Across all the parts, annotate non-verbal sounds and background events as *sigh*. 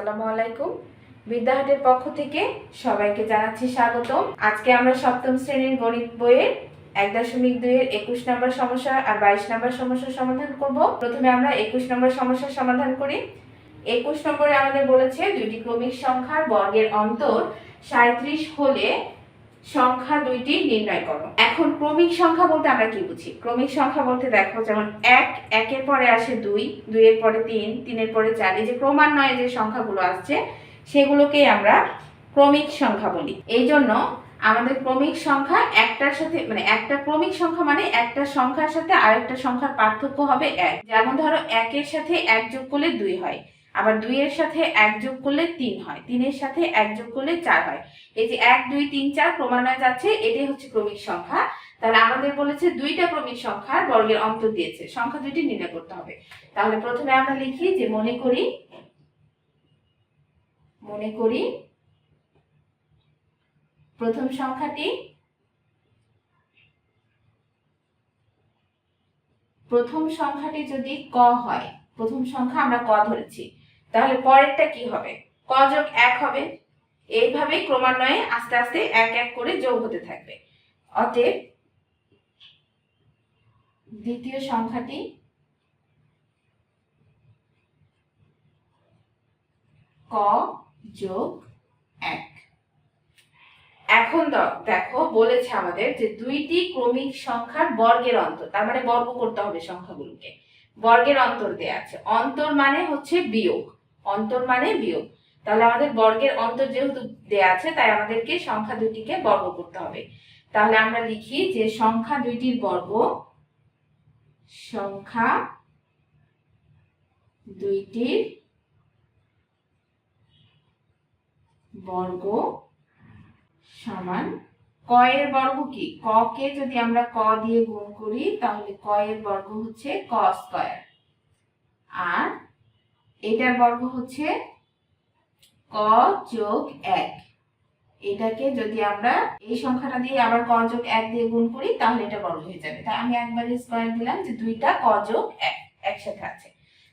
আসসালামু আলাইকুম। বিদ্যাহাটের পক্ষ থেকে সবাইকে জানাচ্ছি স্বাগতম। আজকে আমরা সপ্তম শ্রেণির গণিত বইয়ের এক দশমিক দুইয়ের একুশ নম্বর সমস্যা আর বাইশ নম্বর সমস্যার সমাধান করব। প্রথমে আমরা একুশ নম্বর সমস্যার সমাধান করি। একুশ নম্বরে আমাদের বলেছে দুইটি ক্রমিক সংখ্যার বর্গের অন্তর সাঁত্রিশ হলে সংখ্যা দুইটি নির্ণয় করো। এখন ক্রমিক সংখ্যা বলতে আমরা কি বুঝি? ক্রমিক সংখ্যা বলতে দেখো, যেমন এক, একের পরে আসে দুই, দুইয়ের পরে তিন, তিনের পরে চার, এই যে ক্রমান্বয়ে যে সংখ্যাগুলো আসছে, সেগুলোকেই আমরা ক্রমিক সংখ্যা বলি। এই জন্য আমাদের ক্রমিক সংখ্যা একটার সাথে মানে একটা ক্রমিক সংখ্যা মানে একটা সংখ্যার সাথে আরেকটা সংখ্যার পার্থক্য হবে এক। যেমন ধরো একের সাথে এক যোগ করলে দুই হয়। আবার দুইয়ের সাথে এক যোগ করলে তিন হয়। তিনের সাথে এক যোগ করলে চার হয়। এই যে এক, দুই, তিন, চার ক্রমান্বয়ে যাচ্ছে, এটাই হচ্ছে ক্রমিক সংখ্যা। তাহলে আমাদের বলেছে দুইটা ক্রমিক সংখ্যার বর্গের অন্তর দিয়েছে। সংখ্যা দুইটি নির্ণয় করতে হবে। তাহলে প্রথমে আমরা লিখি যে মনে করি মনে করি প্রথম সংখ্যাটি প্রথম সংখ্যাটি যদি ক হয়, প্রথম সংখ্যা আমরা ক ধরেছি। তাহলে পরেরটা কি হবে? ক যোগ এক হবে। এইভাবেই ক্রমান্বয়ে আস্তে আস্তে এক এক করে যোগ হতে থাকবে। অতএব দ্বিতীয় সংখ্যাটি ক যোগ এক। এখন দেখো, বলেছে আমাদের যে দুইটি ক্রমিক সংখ্যার বর্গের অন্তর, তার মানে বর্গ করতে হবে সংখ্যাগুলোকে। বর্গের অন্তর দেয়া আছে। অন্তর মানে হচ্ছে বিয়োগ। অন্তর মানে বিয়োগ। তাহলে আমাদের বর্গের অন্তর যেহেতু দেয়া আছে, তাই আমাদেরকে সংখ্যা দুইটিকে বর্গ করতে হবে। তাহলে আমরা লিখি যে সংখ্যা দুইটির বর্গ, সংখ্যা দুইটির বর্গ সমান ক এর বর্গ কি? ক কে যদি আমরা ক দিয়ে গুণ করি, তাহলে ক এর বর্গ হচ্ছে ক স্কয়ার। আর এটার বর্গ হচ্ছে ক যোগ এক। এটাকে যদি আমরা এই সংখ্যাটা দিয়ে আবার ক যোগ এক দিয়ে গুণ করি, তাহলে এটা বর্গ হয়ে যাবে। তাই আমি একবারে স্কয়ার দিলাম যে দুইটা ক যোগ এক একসাথে আছে।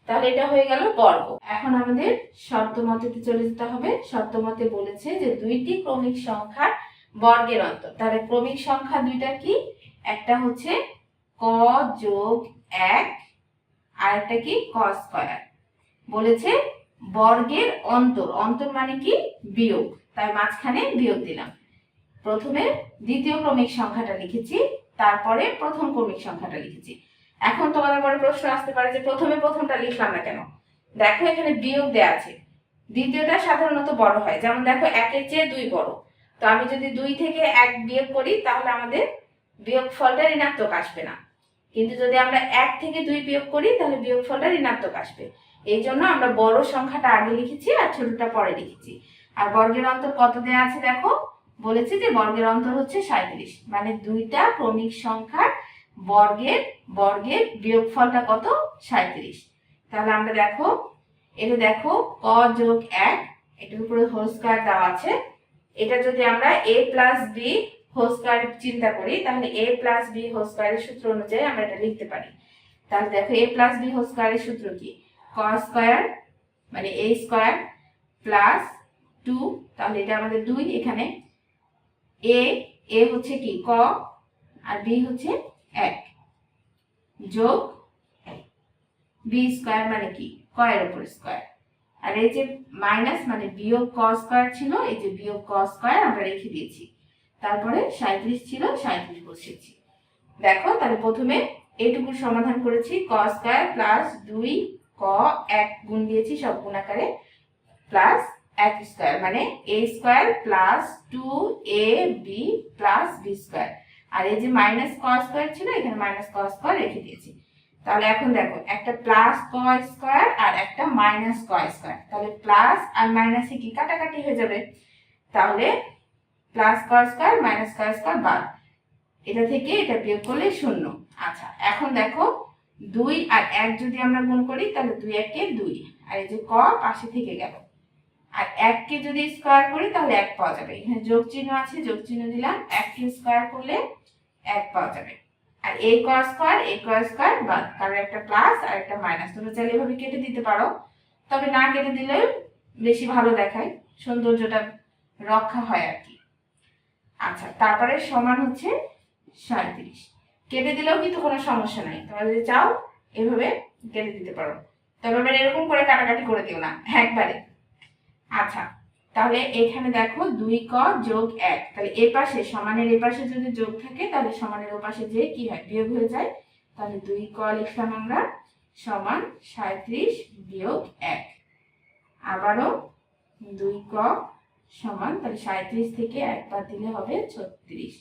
তাহলে এটা হয়ে গেল বর্গ। এখন আমাদের শর্ত মতেতে চলে যেতে হবে। শর্ত মতে বলেছে যে দুইটি ক্রমিক সংখ্যার বর্গের অন্তর। তাহলে ক্রমিক সংখ্যা দুইটা কি? একটা হচ্ছে ক যোগ এক আর একটা কি? ক স্কয়ার। বলেছে বর্গের অন্তর। অন্তর মানে কি? বিয়োগ। তাই মাঝখানে বিয়োগ দিলাম। প্রথমে দ্বিতীয় ক্রমিক সংখ্যাটা লিখেছি, তারপরে প্রথম ক্রমিক সংখ্যাটা লিখেছি। এখন তোমাদের মনে প্রশ্ন আসতে পারে যে প্রথমে প্রথমটা লিখলাম না কেন? দেখো এখানে বিয়োগ দেয়া আছে। দ্বিতীয়টা সাধারণত বড় হয়। যেমন দেখো একের চেয়ে দুই বড়। তো আমি যদি দুই থেকে এক বিয়োগ করি, তাহলে আমাদের বিয়োগ ফলটা ঋণাত্মক আসবে না। কিন্তু যদি আমরা এক থেকে দুই বিয়োগ করি, তাহলে বিয়োগ ফলটা ঋণাত্মক আসবে। এই জন্য আমরা বড় সংখ্যাটা আগে লিখেছি আর ছোটটা পরে লিখেছি। আর বর্গের অন্তর কত দেওয়া আছে দেখো? বলেছে যে বর্গের অন্তর হচ্ছে সাঁত্রিশ মানে দুইটা ক্রমিক সংখ্যার বর্গের বর্গের বিয়োগফলটা কত? সাঁত্রিশ তাহলে আমরা দেখো, এটা দেখো, ক যোগ এক, এটার উপরে হোল স্কয়ার দেওয়া আছে। এটা যদি আমরা A plus B whole square চিন্তা করি, তাহলে এ প্লাস বি হোল স্কয়ারের সূত্র অনুযায়ী আমরা এটা লিখতে পারি। তাহলে দেখো এ প্লাস বি হোল স্কয়ারের সূত্র কি? ক স্কয়ার মানে এ স্কয়ার প্লাস টু তাহলে এটা আমাদের দুই, এখানে এ এ হচ্ছে কি? ক, আর বি হচ্ছে এক। যোগ বি স্কয়ার মানে কি? কয়ের উপর স্কয়ার আর এই যে মাইনাস মানে বিয়োগ ক স্কয়ার ছিল, এই যে বিয়োগ ক স্কয়ার আমরা রেখে দিয়েছি। তারপরে সাঁত্রিশ ছিল সাঁত্রিশ বসিয়েছি দেখো, তাহলে প্রথমে এইটুকুর সমাধান করেছি, ক স্কোয়ার প্লাস দুই, ক, এক গুণ দিয়েছি সব গুণ আকারে, প্লাস এক স্কোয়ার মানে A square plus two A B plus B square. আর এই যে মাইনাস ক স্কয়ার ছিল, এখানে মাইনাস ক স্কয়ার রেখে দিয়েছি। তাহলে এখন দেখো, একটা প্লাস ক স্কোয়ার আর একটা মাইনাস ক স্কোয়ার। তাহলে প্লাস আর মাইনাসে কি কাটাকাটি হয়ে যাবে? তাহলে প্লাস ক স্কয়ার মাইনাস ক স্কয়ার বাদ। এটা থেকে এটা বিয়োগ করলে শূন্য। আচ্ছা এখন দেখো, দুই আর এক যদি আমরা গুণ করি, তাহলে দুই একে দুই। আর এই যে ক পাশে থেকে গেল। আর এককে যদি স্কোয়ার করি, তাহলে এক পাওয়া যাবে। এখানে যোগ চিহ্ন আছে, যোগ চিহ্ন দিলাম। এককে স্কোয়ার করলে এক পাওয়া যাবে। আর এ ক স্কোয়ার এ ক স্কোয়ার বাদ। কারণ একটা প্লাস আর একটা মাইনাস তোমরা চাইলে এভাবে কেটে দিতে পারো। তবে না কেটে দিলে বেশি ভালো দেখায়। সৌন্দর্যটা রক্ষা হয় আর কি। আচ্ছা তারপরে সমান হচ্ছে সাঁত্রিশ কেটে দিলেও কিন্তু কোনো সমস্যা নাই। তোমরা যদি চাও, এভাবে কেটে দিতে পারো। তবে এবার এরকম করে কাটাকাটি করে দিও না, একবারে। আচ্ছা তাহলে এখানে দেখো দুই ক যোগ এক। তাহলে এ পাশে, সমানের এ পাশে যদি যোগ থাকে, তাহলে সমানের ও পাশে যে কি হয়? বিয়োগ হয়ে যায়। তাহলে দুই ক লিখলাম আমরা, সমান সাঁত্রিশ বিয়োগ এক। আবারও দুই ক সমান, তাহলে সাঁত্রিশ থেকে এক বাদ দিলে হবে ছত্রিশ।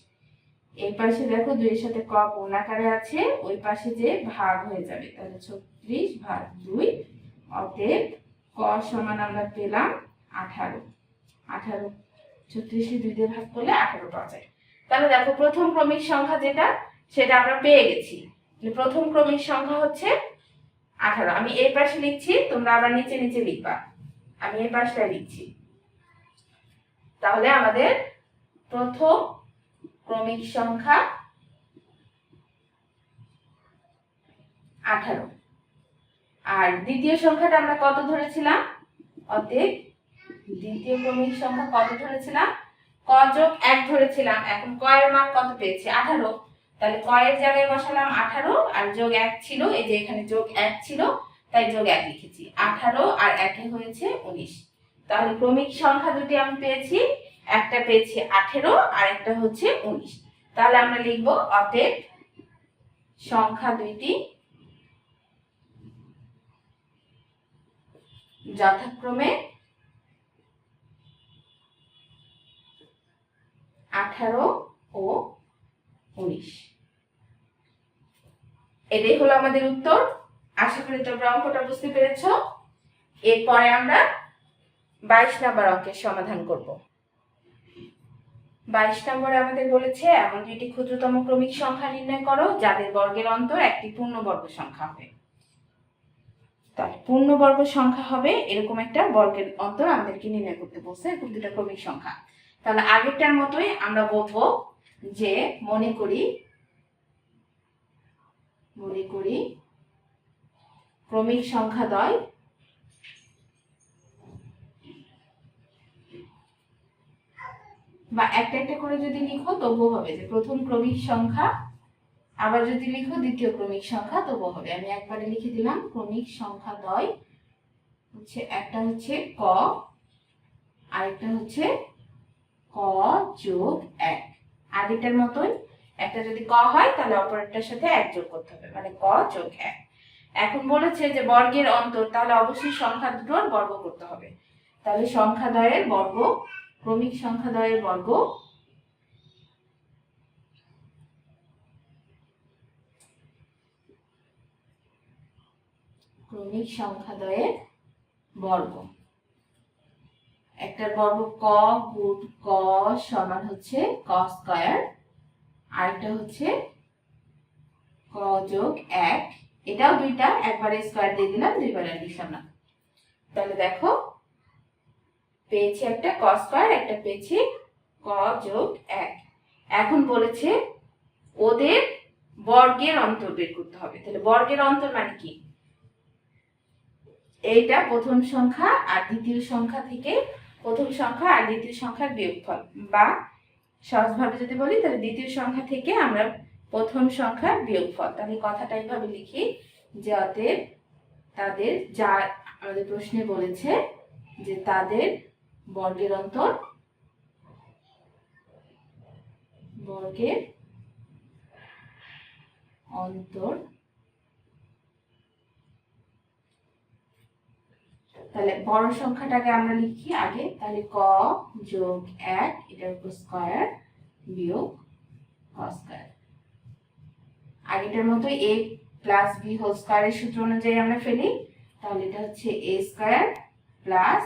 এই পাশে দেখো দুইয়ের সাথে ক পূর্ণাকারে আছে, ওই পাশে যে ভাগ হয়ে যাবে, তাহলে ছত্রিশ ভাগ দুই অতএব ক সমান আমরা পেলাম আঠারো। আঠারো, ছত্রিশে দুই দিয়ে ভাগ করলে আঠারো পাওয়া যায়। তাহলে দেখো প্রথম ক্রমিক সংখ্যা যেটা, সেটা আমরা পেয়ে গেছি। প্রথম ক্রমিক সংখ্যা হচ্ছে আঠারো। আমি এই পাশে লিখছি, তোমরা আবার নিচে নিচে লিখবা। আমি এই পাশটায় লিখছি। তাহলে আমাদের প্রথম ক্রমিক সংখ্যা আঠারো। আর দ্বিতীয় সংখ্যাটা আমরা কত ধরেছিলাম? অতএব দ্বিতীয় ক্রমিক সংখ্যা কত ধরেছিলাম? ক যোগ এক ধরেছিলাম, এখন কয়ের মান কত পেয়েছি? আঠারো। তাহলে কয়ের জায়গায় বসালাম আঠারো, আর যোগ এক ছিল, এই যে এখানে যোগ এক ছিল, তাই যোগ এক লিখেছি। আঠারো আর একে হয়েছে উনিশ। তাহলে ক্রমিক সংখ্যা দুটি আমি পেয়েছি, একটা পেয়েছি আঠেরো আর একটা হচ্ছে উনিশ। তাহলে আমরা লিখব অতএব সংখ্যা দুইটি যথাক্রমে আঠারো ও উনিশ। এটাই হলো আমাদের উত্তর। আশা করি তোমরা অঙ্কটা বুঝতে পেরেছ। এরপরে আমরা বাইশ নাম্বার অঙ্কের সমাধান করব। বাইশ নম্বরে আমাদের বলেছে, এমন দুইটি ক্ষুদ্রতম ক্রমিক সংখ্যা নির্ণয় করো, যাদের বর্গের অন্তর একটি পূর্ণবর্গ সংখ্যা হবে। তাহলে পূর্ণবর্গ সংখ্যা হবে এরকম একটা বর্গের অন্তর আমাদেরকে নির্ণয় করতে বলছে, এরকম দুটা ক্রমিক সংখ্যা। তাহলে আগেরটার মতোই আমরা বলব যে, মনে করি মনে করি, ক্রমিক সংখ্যা দয় বা একটা একটা করে যদি লিখো, তবুও হবে যে প্রথম ক্রমিক সংখ্যা, আবার যদি লিখো, দ্বিতীয় ক্রমিক সংখ্যা, তবুও হবে। আমি একবারে লিখে দিলাম, ক্রমিক সংখ্যা দয় হচ্ছে একটা হচ্ছে ক, আরেকটা হচ্ছে ক যোগ এক। আগেটার মতোই একটা যদি ক হয়, তাহলে অপরেরটার সাথে এক যোগ করতে হবে মানে ক যোগ এক। এখন বলেছে যে বর্গের অন্তর, তাহলে অবশ্যই সংখ্যা দুটোর বর্গ করতে হবে। তাহলে সংখ্যা দ্বয়ের বর্গ ক্রমিক সংখ্যা দ্বয়ের বর্গ। ক্রমিক সংখ্যা দ্বয়ের বর্গ। একটার বর্গ ক গুণ ক সমান হচ্ছে ক স্কয়ার। আরেকটা হচ্ছে ক যোগ এক। এটাও দুইটা, একবারে স্কয়ার দিয়ে দিলাম, দুইবার আর না। তাহলে দেখো পেয়েছি একটা ক স্কয়ার একটা পেয়েছি ক যোগ এক। এখন বলেছে ওদের বর্গের অন্তর বের করতে হবে। তাহলে বর্গের অন্তর মানে কি? এইটা প্রথম সংখ্যা আর দ্বিতীয় সংখ্যা থেকে প্রথম সংখ্যা আর দ্বিতীয় সংখ্যার বিয়োগফল। বা সহজভাবে যদি বলি, তাহলে দ্বিতীয় সংখ্যা থেকে আমরা প্রথম সংখ্যার বিয়োগফল। তাহলে কথাটা এইভাবে লিখি যে অতএব তাদের যা আমাদের প্রশ্নে বলেছে যে তাদের বর্গের অন্তর বর্গের অন্তর। তাহলে বড় সংখ্যাটাকে আমরা লিখি আগে, তাহলে ক যোগ এক, এটার উপর স্কোয়ার বিয়োগ স্কয়ার আগেটার মতো এ প্লাস বি হোল স্কয়ারের সূত্র অনুযায়ী আমরা ফেলি, তাহলে এটা হচ্ছে A square plus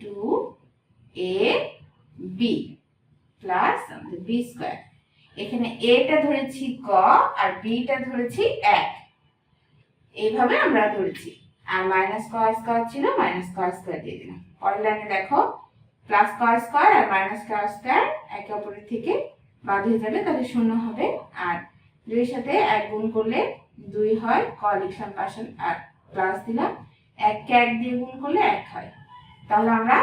two A B plus আমাদের বি স্কয়ার এখানে এটা ধরেছি ক আর বিটা ধরেছি এক। এইভাবে আমরা ধরেছি। আর মাইনাস ক স্কয়ার ছিল মাইনাস ক স্কয়ার দিয়ে দিলাম। পরের লাইনে দেখো প্লাস ক স্কয়ার আর মাইনাস ক স্কয়ার একে অপরের থেকে বাদ হয়ে যাবে, তাহলে শূন্য হবে। আর দুইয়ের সাথে এক গুণ করলে দুই হয়, ক লিখলাম পাশে আর প্লাস দিলাম। এককে এক দিয়ে গুণ করলে এক হয়। তাহলে আমরা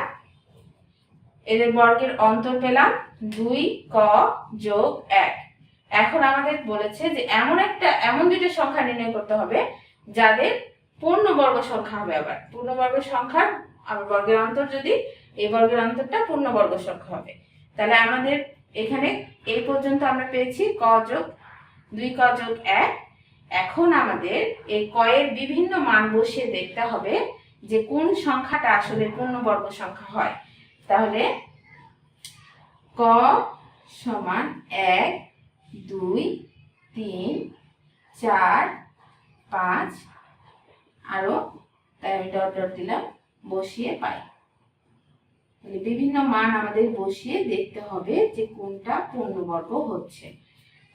এদের বর্গের অন্তর পেলাম দুই, ক যোগ এক। এখন আমাদের বলেছে যে এমন একটা, এমন দুটো সংখ্যা নির্ণয় করতে হবে যাদের পূর্ণবর্গ সংখ্যা হবে আবার। পূর্ণবর্গ সংখ্যার আবার বর্গের অন্তর যদি, এই বর্গের অন্তরটা পূর্ণবর্গ সংখ্যা হবে। তাহলে আমাদের এখানে এই পর্যন্ত আমরা পেয়েছি ক যোগ দুই, ক যোগ এক। এখন আমাদের এই কয়ের বিভিন্ন মান বসিয়ে দেখতে হবে যে কোন সংখ্যাটা আসলে পূর্ণবর্গ সংখ্যা হয়। তাহলে ক সমান এক, দুই, তিন, চার, পাঁচ, আরও তাই আমি ডট ডট দিলাম, বসিয়ে পাই। তাহলে বিভিন্ন মান আমাদের বসিয়ে দেখতে হবে যে কোনটা পূর্ণবর্গ হচ্ছে।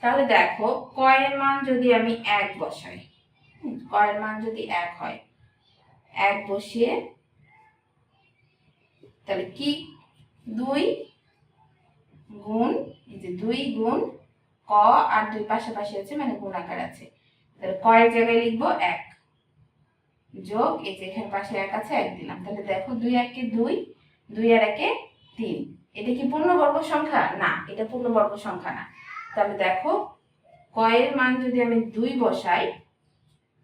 তাহলে দেখো কয়ের মান যদি আমি এক বসাই কয়ের মান যদি এক হয়, এক বসিয়ে তাহলে কি? দুই গুণ, এই যে দুই গুণ ক আর দুই পাশাপাশি আছে মানে গুণ আকার আছে। তাহলে কয়ের জায়গায় লিখব এক। যোগ, এই যে এখানে পাশে এক আছে, এক দিলাম। তাহলে দেখো দুই একে দুই দুই আর একে তিন। এটা কি পূর্ণবর্গ সংখ্যা? না, এটা পূর্ণবর্গ সংখ্যা না। তাহলে দেখো কয়ের মান যদি আমি দুই বসাই,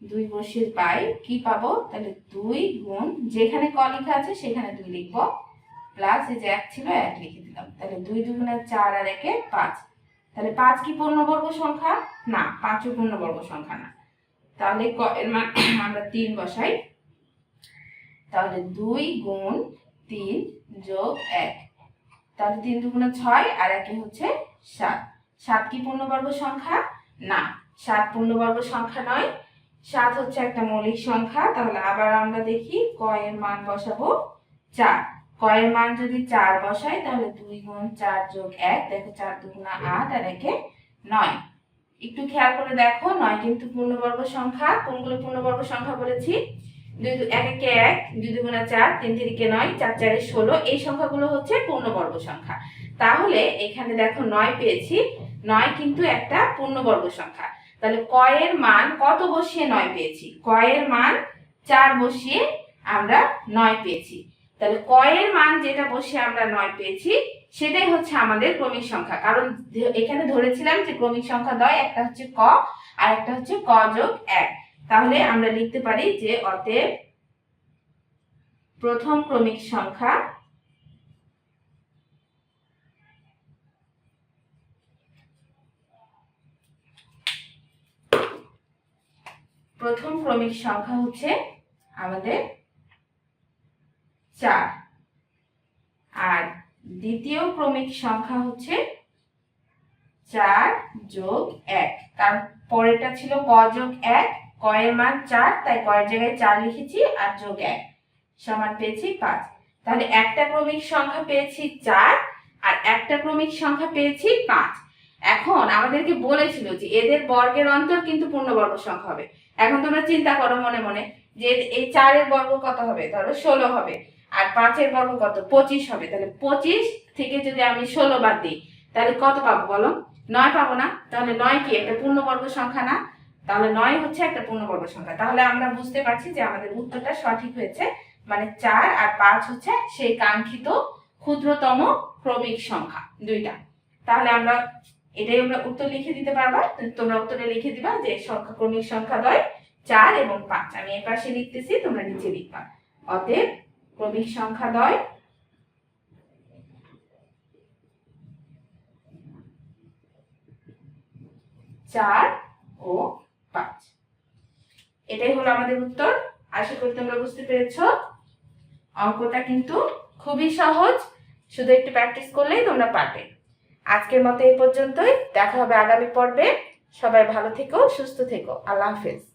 দুই বসিয়ে পাই, কি পাবো? তাহলে দুই গুণ, যেখানে ক লেখা আছে, সেখানে দুই লিখব। প্লাস এই যে এক ছিল, এক লিখে দিলাম। তাহলে দুই দুগুণে চার আর একে পাঁচ। তাহলে পাঁচ কি পূর্ণবর্গ সংখ্যা? না, পাঁচও পূর্ণবর্গ সংখ্যা না। তাহলে ক, এর মান *clears throat* আমরা তিন বসাই। তাহলে দুই গুণ তিন যোগ এক। তাহলে তিন দুগুণে ছয় আর একে হচ্ছে সাত। সাত কি পূর্ণবর্গ সংখ্যা? না, সাত পূর্ণবর্গ সংখ্যা নয়। সাত হচ্ছে একটা মৌলিক সংখ্যা। তাহলে আবার আমরা দেখি ক এর মান বসাবো চার। কয়ের মান যদি চার বসাই, তাহলে দুই গুণ চার যোগ এক, দেখো চার দুগুণা আট, আর একে নয়। একটু খেয়াল করে দেখো, নয় কিন্তু পূর্ণবর্গ সংখ্যা, কোনগুলো পূর্ণবর্গ সংখ্যা বলেছি? দুই এক একে এক, দুই দুগুণা চার, তিন তিরিকে নয়, চার চারে ষোলো, এই সংখ্যাগুলো হচ্ছে পূর্ণবর্গ সংখ্যা। তাহলে এখানে দেখো নয় পেয়েছি, নয় কিন্তু একটা পূর্ণবর্গ সংখ্যা। তাহলে কয়ের মান কত বসিয়ে নয় পেয়েছি? কয়ের মান চার বসিয়ে আমরা নয় পেয়েছি। তাহলে কয়ের মান যেটা বসে আমরা নয় পেয়েছি, সেটাই হচ্ছে আমাদের ক্রমিক সংখ্যা। কারণ এখানে ধরেছিলাম যে ক্রমিক সংখ্যা দয়, একটা হচ্ছে ক আর একটা হচ্ছে ক যোগ এক। তাহলে আমরা লিখতে পারি যে অতএব প্রথম ক্রমিক সংখ্যা প্রথম ক্রমিক সংখ্যা হচ্ছে আমাদের চার। আর দ্বিতীয় ক্রমিক সংখ্যা হচ্ছে চার যোগ এক। কারণ পরেরটা ছিল ক যোগ এক কয়ের মান চার, তাই কয়ের জায়গায় চার লিখেছি আর যোগ এক সমান পেয়েছি পাঁচ। তাহলে একটা ক্রমিক সংখ্যা পেয়েছি চার আর একটা ক্রমিক সংখ্যা পেয়েছি পাঁচ। এখন আমাদেরকে বলেছিল যে এদের বর্গের অন্তর কিন্তু পূর্ণবর্গ সংখ্যা হবে। এখন তোমরা চিন্তা করো মনে মনে যে এই চারের বর্গ কত হবে? ধরো ষোলো হবে। আর পাঁচের বর্গ কত? পঁচিশ হবে। তাহলে পঁচিশ থেকে যদি আমি ষোলো বাদ দিই, তাহলে কত পাবো বলো? নয় পাবো না? তাহলে নয় কি? একটা পূর্ণবর্গ সংখ্যা না? তাহলে নয় হচ্ছে একটা পূর্ণবর্গ সংখ্যা। তাহলে আমরা বুঝতে পারছি যে আমাদের উত্তরটা সঠিক হয়েছে। মানে চার আর পাঁচ হচ্ছে সেই কাঙ্ক্ষিত ক্ষুদ্রতম ক্রমিক সংখ্যা দুইটা। তাহলে আমরা এটাই আমরা উত্তর লিখে দিতে পারবা। তোমরা উত্তরে লিখে দিবা যে সংখ্যা ক্রমিক সংখ্যা দয় চার এবং পাঁচ। আমি এ পাশে লিখতেছি, তোমরা নিচে লিখবা। অতএব ক্রমিক সংখ্যা দয়। চার ও পাঁচ। এটাই হলো আমাদের উত্তর। আশা করি তোমরা বুঝতে পেরেছ। অঙ্কটা কিন্তু খুবই সহজ। শুধু একটু প্র্যাকটিস করলেই তোমরা পারবে। আজকের মতো এই পর্যন্তই। দেখা হবে আগামী পর্বে। সবাই ভালো থেকো, সুস্থ থেকো। আল্লাহ হাফেজ।